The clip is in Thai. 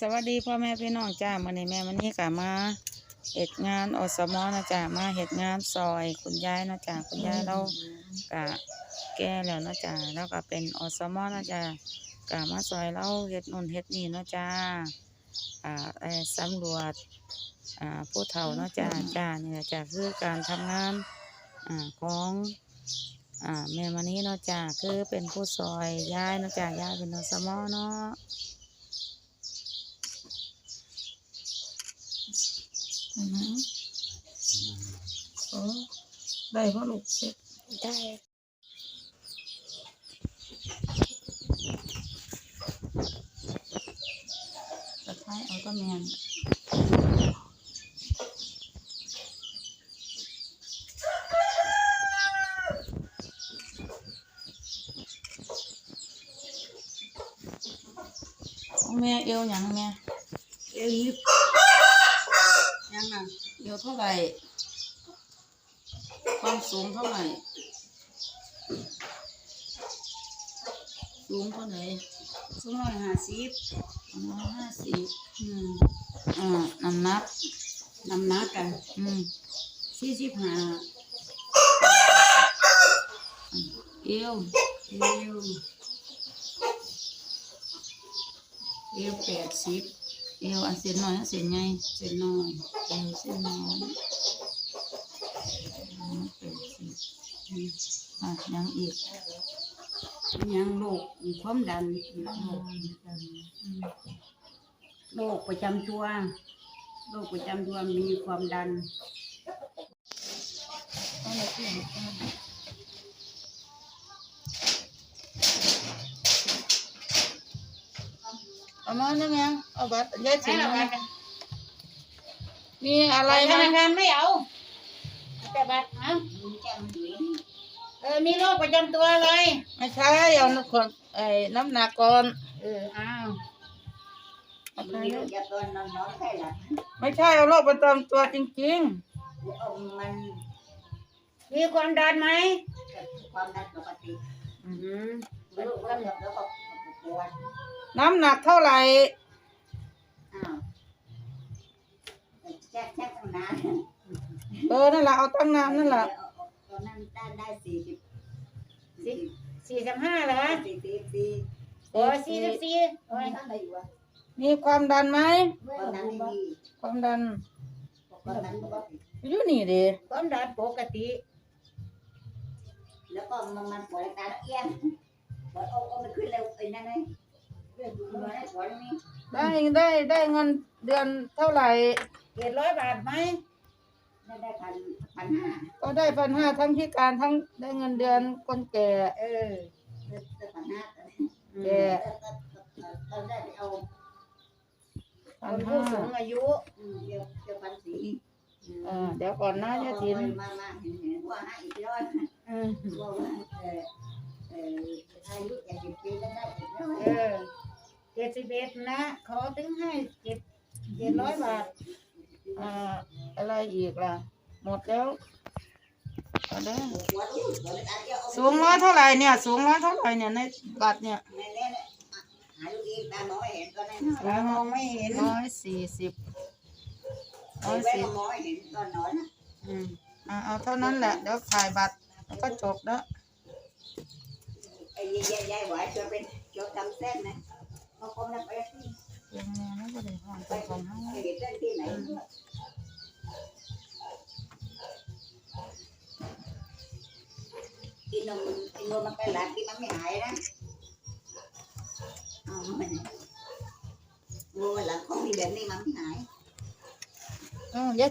สวัสดีพ่อแม่พี่น้องจ้ามื่อนี้แม่วันนี้ก็มาเฮ็ดงานอสมอนะจ้ามาเฮ็ดงานซอยคุณยายนะจ้าคุณยายเราก็แก่แล้วนะจ้าแล้วก็เป็นอสมอนะจ้าก็มาซอยเราเฮ็ดนนเฮ็ดนี่นะจ้าอ่าเอ่อสำรวจอ่าผู้เฒ่านะจ้าจ้าเนี่ยจ้าคือการทำงานอ่าของอ่าแม่วันนี้เนะจ้าคือเป็นผู้ซอยยายนะจ้ายายเป็นอสมอเนาะ อือหือโอ้ได้พ่อลูกเสร็จได้ตะไคร้เอาก็แมนของแม่เอวหยังแม่เอวยิบ ยังอะเอวเท่าไหร่ ความสูงเท่าไหร่ สูงเท่าไหร่สองร้อยห้าสิบสองร้อยห้าสิบอืมอ่าน้ำหนักน้ำหนักกันอืมสี่สิบห้าเอวเอวเอวแปดสิบ เอวอันเส้นน้อยอันเส้นใหญ่เส้นน้อยเอวเส้นน้อยอืมแปดสิบอืมอะยังอีกยังโรคความดันโรคอืมโรคประจำตัวโรคประจำตัวมีความดันเอาเลยพี่ เอามาเนี่ยแม่เอาบัตรยายถิ่นมามีอะไรธไหมนาคารไม่เอาแต่บัตรฮะเออมีโรคประจำตัวอะไรไม่ใช่เอาน้ำคนไอ้น้ำหนักก่อนเอออ้าวเอาไปมีเลลูยกยาตัวนอนน้องใช่หรอไม่ใช่เอาโรคประจำตัวจริงเอามันมีความดันไหมความดันปกติๆอืมอื น้ำหนักเท่าไหร่อ้าวแจ๊กแจ๊กตั้งนานเออนั่นแหละเอาตั้งน้ำนั่นแหละตอนนั้นได้ได้สี่สิบสี่สี่สิบห้าเหรอสี่สี่สี่โอ้สี่สิบสี่โอ้ยทำอะไรอยู่วะมีความดันไหมความดันไม่มีความดันความดันปกติอยู่นี่ดิความดันปกติ แล้วก็มันมันปวดตาเอี้ยนปวดเอาเอามันขึ้นเร็วไอ้นั่นไงเรื่องดูมัน ได้ได้ได้เงินเดือนเท่าไหร่เจ็ดร้อยบาทไหมได้ได้พันพันห้าก็ได้พันห้าทั้งพิการทั้งได้เงินเดือนคนแก่ เออได้พันห้าแก่เราได้ไปเอาคนผู้สูงอายุเดี๋ยวเดี๋ยวพันสี่เดี๋ยวก่อนนะยาทินมามาเห็นเห็นว่าให้อีกร้อยอืมว่า สิบเอ็ดนะขอถึงให้เจ็ดเจ็ดร้อยบาทอ่าอะไรอีกล่ะ หมดแล้วเอาเด้อหัวลูกหัวตาเดียวเอาสูงร้อยเท่าไหร่เนี่ยสูงร้อยเท่าไหร่เนี่ยในบัตรเนี่ยแน่แน่แน่หาลูกอีกตามองไม่เห็นก็แน่เรามองไม่เห็นร้อยสี่สิบไอ้ร้อยแว่สี่นมองไม่เห็นก็นอนนะอืมอ่าเอาเท่านั้นแหละเดี๋ยวถ่ายบัตรแล้วก็จบแล้วไอ้ยายยายไหวจะเป็นจะทำเส้นนะ ยังไงนะก็ได้หองไปไปของห้างเห็นเส้นที่ไหนกินนมกินนมมันไปหลานที่มันไม่หายนะเอามันงูหลังของมีแบบนี้มันไม่หายเออยัด